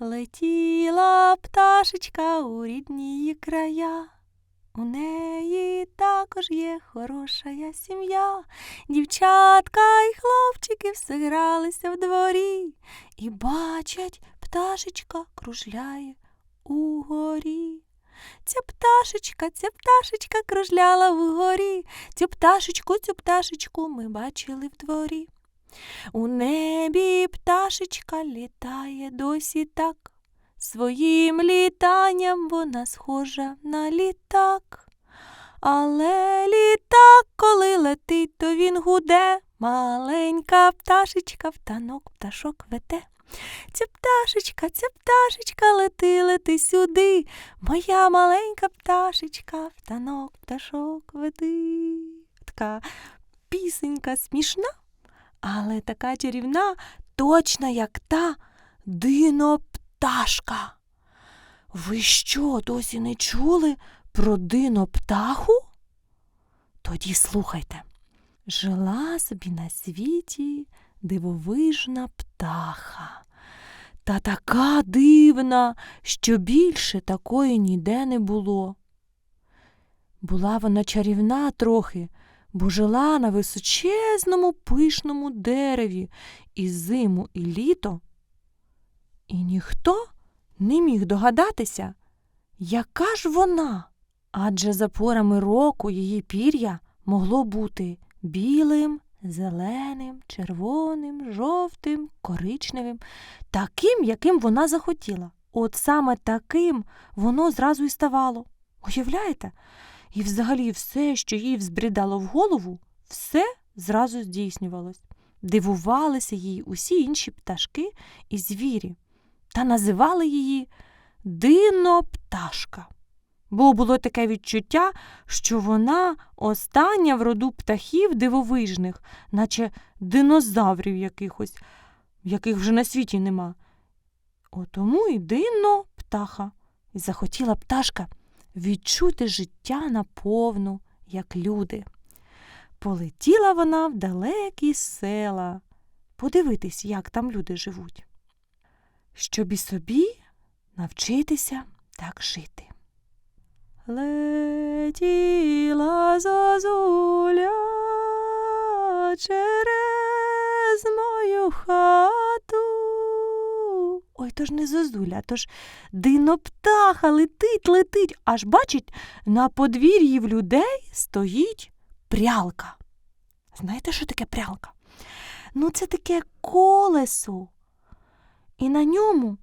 Летіла пташечка у рідні края. У неї також є хороша сім'я. Дівчатка й хлопчики все гралися в дворі. І бачать, пташечка кружляє угорі. Ця пташечка, ця пташечка кружляла вгорі. Цю пташечку, цю пташечку ми бачили в дворі. У небі пташечка літає досі так. Своїм літанням вона схожа на літак. Але літак, коли летить, то він гуде. Маленька пташечка в танок пташок веде. Ця пташечка, ця пташечка, лети, лети сюди. Моя маленька пташечка в танок пташок веди. Така пісенька смішна, але така чарівна, точна, як та динопташка. Ви що, досі не чули про диноптаху? Тоді слухайте. Жила собі на світі дивовижна птаха. Та така дивна, що більше такої ніде не було. Була вона чарівна трохи, бо жила на височезному пишному дереві і зиму, і літо. І ніхто не міг догадатися, яка ж вона. Адже за порами року її пір'я могло бути білим, зеленим, червоним, жовтим, коричневим, таким, яким вона захотіла. От саме таким воно зразу і ставало. Уявляєте? І взагалі все, що їй взбрідало в голову, все зразу здійснювалось. Дивувалися їй усі інші пташки і звірі та називали її динопташка. Бо було таке відчуття, що вона остання в роду птахів дивовижних, наче динозаврів якихось, яких вже на світі нема. Отому і дино птаха. І захотіла пташка відчути життя наповну, як люди. Полетіла вона в далекі села, подивитись, як там люди живуть, щоб і собі навчитися так жити. Летіла зозуля через мою хату. Ой, то ж не зозуля, то ж диноптаха летить, летить, аж бачить, на подвір'ї в людей стоїть прялка. Знаєте, що таке прялка? Ну, це таке колесо. І на ньому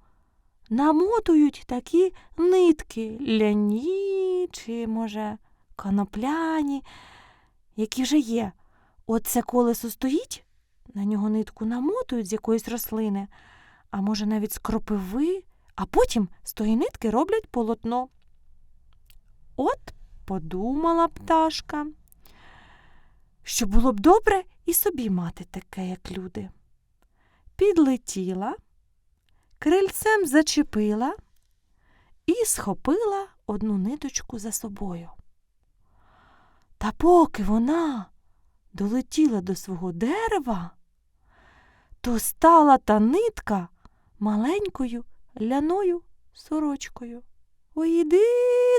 намотують такі нитки ляні чи, може, конопляні, які вже є. От це колесо стоїть, на нього нитку намотують з якоїсь рослини, а може навіть з кропиви, а потім з тої нитки роблять полотно. От подумала пташка, що було б добре і собі мати таке, як люди. Підлетіла крильцем зачепила і схопила одну ниточку за собою. Та поки вона долетіла до свого дерева, то стала та нитка маленькою ляною сорочкою. Уйди,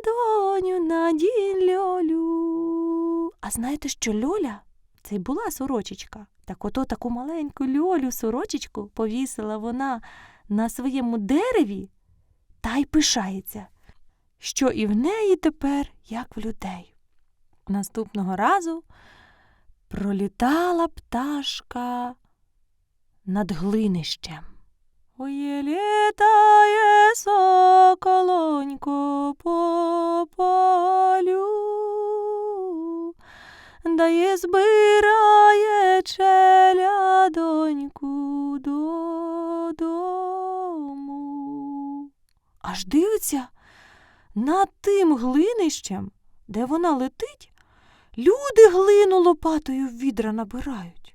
доню, надінь льолю. А знаєте, що льоля це й була сорочечка. Так ото таку маленьку льолю сорочечку повісила вона на своєму дереві та й пишається, що і в неї тепер, як в людей. Наступного разу пролітала пташка над глинищем. Ой, літає соколонько по полю, дає збирає челядоньку додому. Аж дивиться над тим глинищем, де вона летить, люди глину лопатою в відра набирають.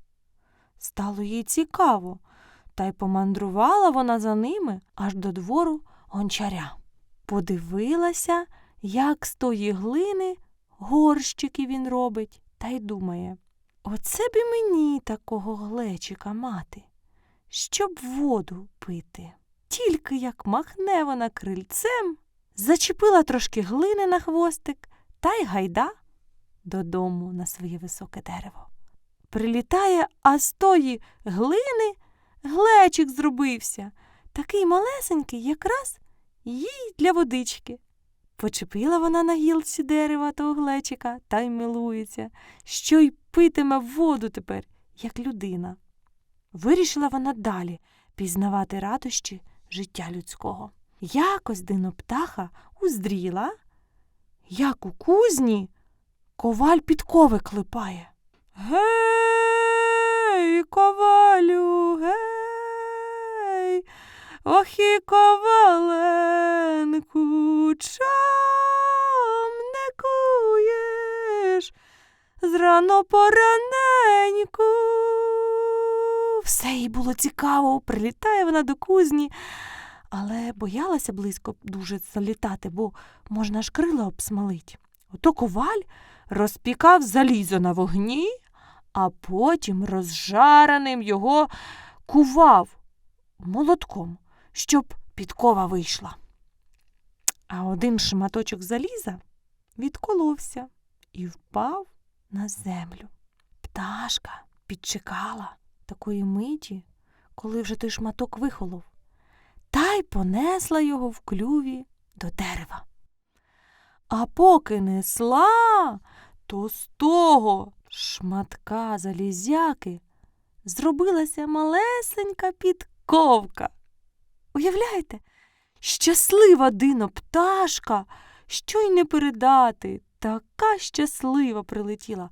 Стало їй цікаво, та й помандрувала вона за ними аж до двору гончаря. Подивилася, як з тої глини горщики він робить, та й думає Оце б і мені такого глечика мати, щоб воду пити. тільки як махне вона крильцем, зачепила трошки глини на хвостик та й гайда додому на своє високе дерево. Прилітає, а з тої глини глечик зробився, такий малесенький, якраз їй для водички. Почепила вона на гілці дерева того глечика та й милується, що й питиме воду тепер, як людина. Вирішила вона далі пізнавати радощі життя людського. Якось диноптаха уздріла, як у кузні коваль підкови клепає. Гей, ковалю, гей, ох і коваленку, чом не куєш зрано пораненьку. Все їй було цікаво, прилітає вона до кузні, але боялася близько дуже залітати, бо можна ж крила обсмалить. Ото коваль розпікав залізо на вогні, а потім розжареним його кував молотком, щоб підкова вийшла. А один шматочок заліза відколовся і впав на землю. Пташка підчекала такої миті, коли вже той шматок вихолов, та й понесла його в клюві до дерева. А поки несла, то з того шматка залізяки зробилася малесенька підковка. Уявляєте, щаслива дино пташка, що й не передати, така щаслива прилетіла.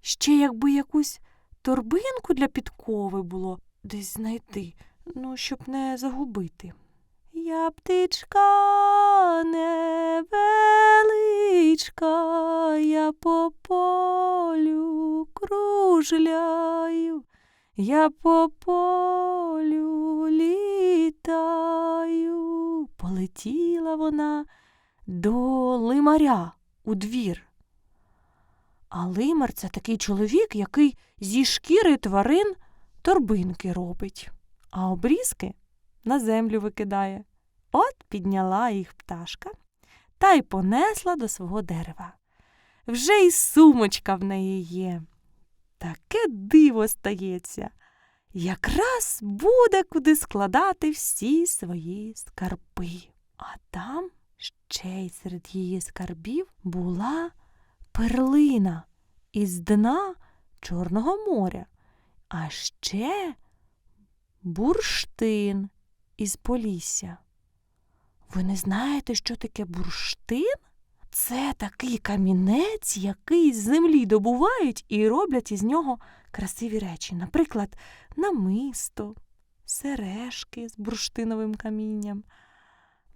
Ще якби якусь торбинку для підкови було десь знайти, ну, щоб не загубити. Я птичка невеличка, я по полю кружляю, я по полю літаю. Полетіла вона до лимаря у двір. А лимар це такий чоловік, який зі шкіри тварин торбинки робить, а обрізки на землю викидає. От підняла їх пташка та й понесла до свого дерева. Вже й сумочка в неї є. Таке диво стається. Якраз буде куди складати всі свої скарби. А там ще й серед її скарбів була перлина із дна Чорного моря, а ще бурштин із Полісся. Ви не знаєте, що таке бурштин? Це такий камінець, який з землі добувають і роблять із нього красиві речі. Наприклад, намисто, сережки з бурштиновим камінням.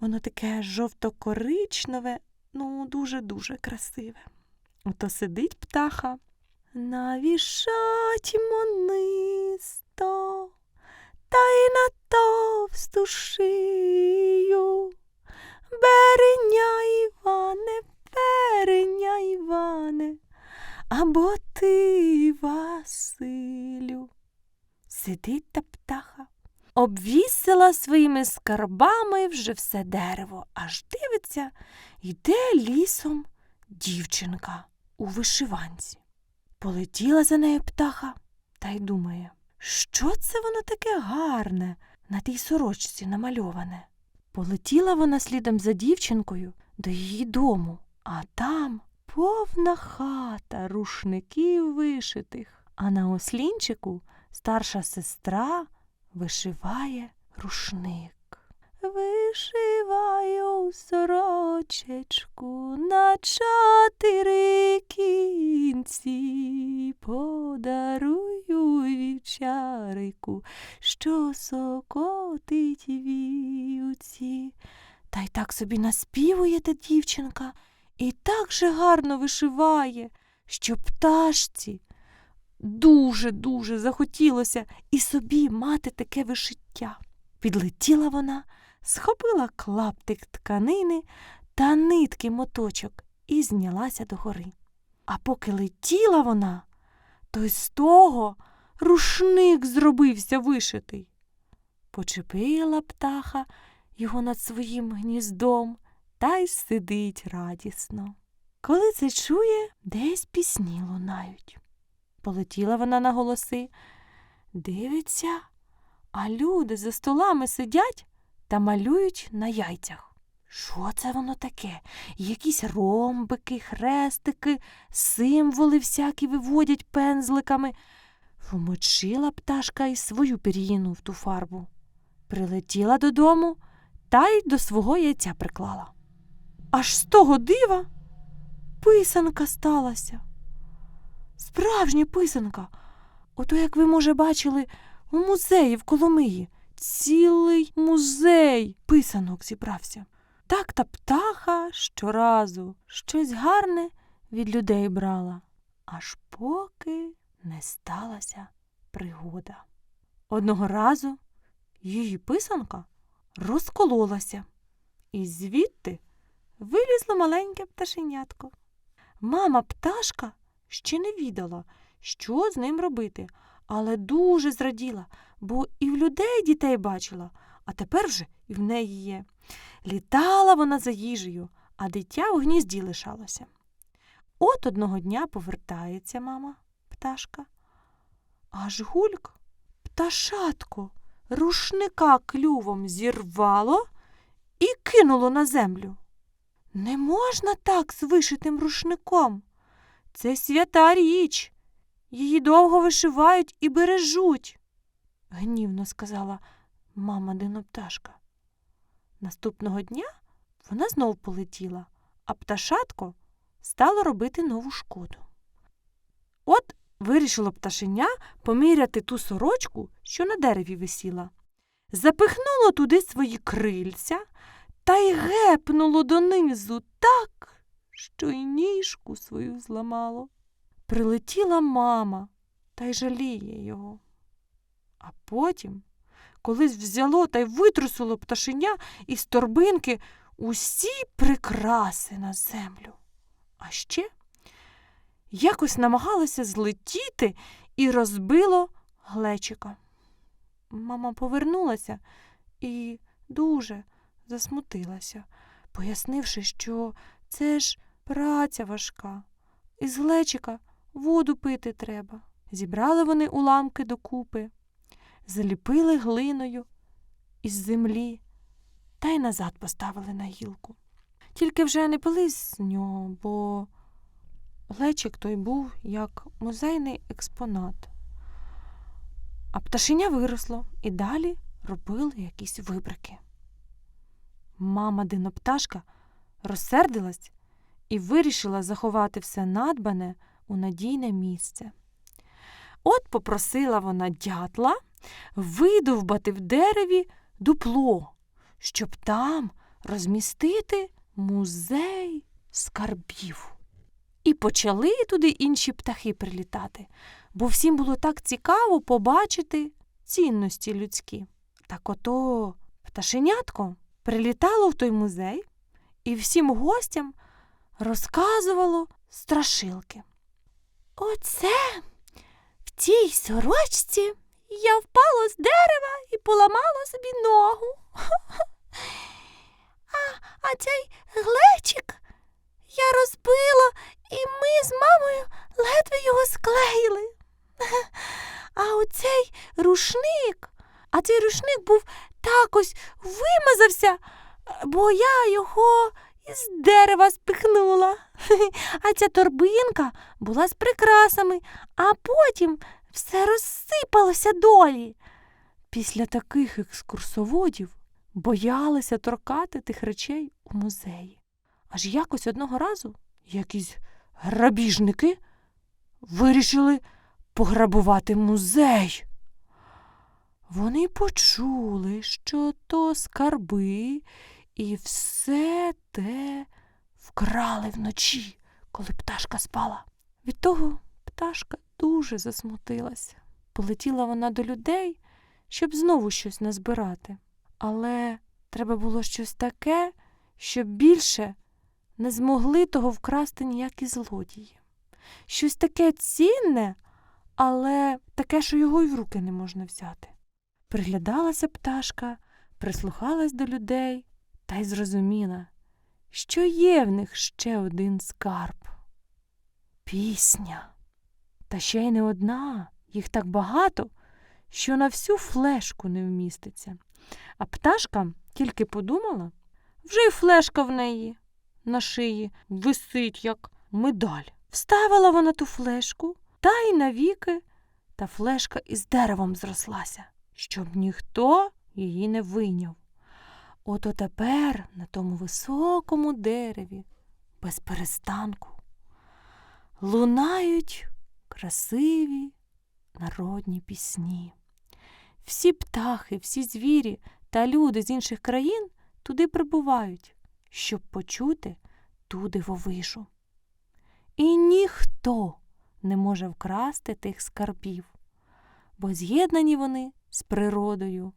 Воно таке жовто-коричневе, ну, дуже-дуже красиве. Ото сидить птаха. Навішать монисто, та й на товсту шию. Береня, Іване, береня, Іване, або ти, Василю. Сидить та птаха, обвісила своїми скарбами вже все дерево, аж дивиться, йде лісом дівчинка у вишиванці. Полетіла за нею птаха та й думає, що це воно таке гарне на тій сорочці намальоване. Полетіла вона слідом за дівчинкою до її дому, а там повна хата рушників вишитих, а на ослінчику старша сестра вишиває рушник. Вишиваю сорочечку на чотири кінці, подарую вівчарику, що сокотить вівці. Та й так собі наспівує та дівчинка і так же гарно вишиває, що пташці дуже-дуже захотілося і собі мати таке вишиття. Підлетіла вона, схопила клаптик тканини та нитки моточок і знялася догори. А поки летіла вона, то з того рушник зробився вишитий. почепила птаха його над своїм гніздом та й сидить радісно. Коли це чує, десь пісні лунають. Полетіла вона на голоси, дивиться, а люди за столами сидять та малюють на яйцях. Що це воно таке? Якісь ромбики, хрестики, символи всякі виводять пензликами. Вмочила пташка і свою пір'їну в ту фарбу. Прилетіла додому та й до свого яйця приклала. Аж з того дива писанка сталася. Справжня писанка. Ото, як ви, може, бачили, у музеї в Коломиї. Цілий музей писанок зібрався. Так та птаха щоразу щось гарне від людей брала, аж поки не сталася пригода. Одного разу її писанка розкололася, і звідти вилізло маленьке пташенятко. Мама пташка ще не відала, що з ним робити, але дуже зраділа, бо і в людей дітей бачила, а тепер вже і в неї є. Літала вона за їжею, а дитя у гнізді лишалося. От одного дня повертається мама пташка. Аж гульк, пташатко, рушника клювом зірвало і кинуло на землю. Не можна так з вишитим рушником. Це свята річ. Її довго вишивають і бережуть, гнівно сказала мама динопташка. Наступного дня вона знов полетіла, а пташатко стало робити нову шкоду. От вирішило пташеня поміряти ту сорочку, що на дереві висіла. Запихнуло туди свої крильця та й гепнуло донизу так, що й ніжку свою зламало. Прилетіла мама та й жаліє його. А потім колись взяло та й витрусило пташеня із торбинки усі прикраси на землю. А ще якось намагалося злетіти і розбило глечика. Мама повернулася і дуже засмутилася, пояснивши, що це ж праця важка, із глечика воду пити треба. Зібрали вони уламки докупи, заліпили глиною із землі та й назад поставили на гілку. Тільки вже не пили з нього, бо глечик той був як музейний експонат. А пташеня виросло і далі робили якісь вибрики. Мама динопташка розсердилась і вирішила заховати все надбане у надійне місце. От попросила вона дятла видовбати в дереві дупло, щоб там розмістити музей скарбів. І почали туди інші птахи прилітати, бо всім було так цікаво побачити цінності людські. Так ото пташенятко прилітало в той музей і всім гостям розказувало страшилки. Оце в цій сорочці я впала з дерева і поламала собі ногу. А, а цей глечик я розбила, і ми з мамою ледве його склеїли. А оцей рушник, а цей рушник був так ось вимазався, бо я його із дерева спихнула. А ця торбинка була з прикрасами, а потім все розсипалося долі. Після таких екскурсоводів боялися торкати тих речей у музеї. Аж якось одного разу якісь грабіжники вирішили пограбувати музей. Вони почули, що то скарби, і все те вкрали вночі, коли пташка спала. Від того пташка дуже засмутилася. Полетіла вона до людей, щоб знову щось назбирати. Але треба було щось таке, щоб більше не змогли того вкрасти ніякі злодії. Щось таке цінне, але таке, що його й в руки не можна взяти. Приглядалася пташка, прислухалась до людей та й зрозуміла, що є в них ще один скарб. Пісня. Та ще й не одна, їх так багато, що на всю флешку не вміститься. А пташка тільки подумала, вже й флешка в неї на шиї висить, як медаль. Вставила вона ту флешку, та й навіки, та флешка із деревом зрослася, щоб ніхто її не вийняв. Ото тепер на тому високому дереві, без перестанку, лунають красиві народні пісні. Всі птахи, всі звірі та люди з інших країн туди прибувають, щоб почути ту дивовижу. І ніхто не може вкрасти тих скарбів, бо з'єднані вони з природою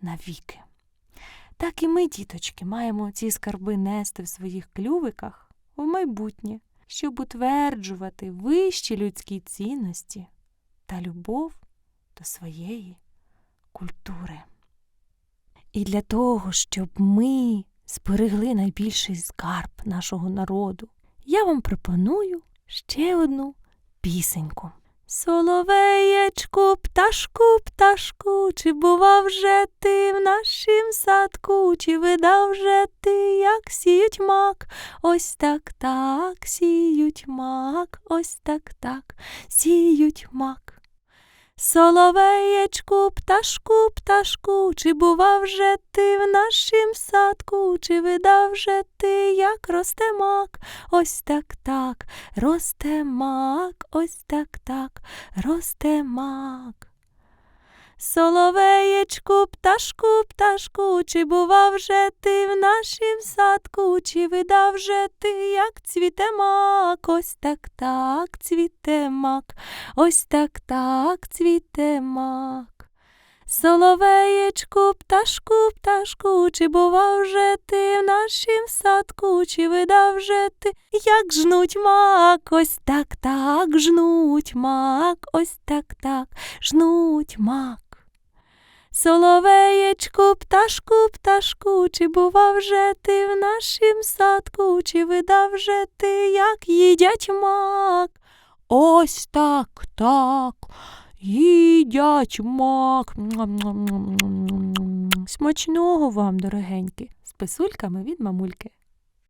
навіки. Так і ми, діточки, маємо ці скарби нести в своїх клювиках в майбутнє, щоб утверджувати вищі людські цінності та любов до своєї культури. І для того, щоб ми зберегли найбільший скарб нашого народу, я вам пропоную ще одну пісеньку. Соловеєчку, пташку, пташку, чи бував же ти в нашім садку, чи видав же ти, як сіють мак, ось так так сіють мак, ось так так сіють мак. Соловеєчку, пташку, пташку, чи бував же ти в нашім садку, чи видав же ти, як росте мак, ось так так, росте мак, ось так так, росте мак. Соловеєчку, пташку, пташку, чи бував вже ти в нашім садку, чи видав вже ти, як цвіте мак, ось так так цвіте мак, ось так так цвіте мак. Соловеєчку, пташку, пташку, чи бував вже ти в нашім садку, чи видав вже ти, як жнуть мак, ось так так жнуть мак, ось так так жнуть мак. Соловеєчку, пташку, пташку, чи бував вже ти в нашім садку, чи видав же ти, як їдять мак? Ось так, так, їдять мак. Смачного вам, дорогенькі, з писульками від мамульки.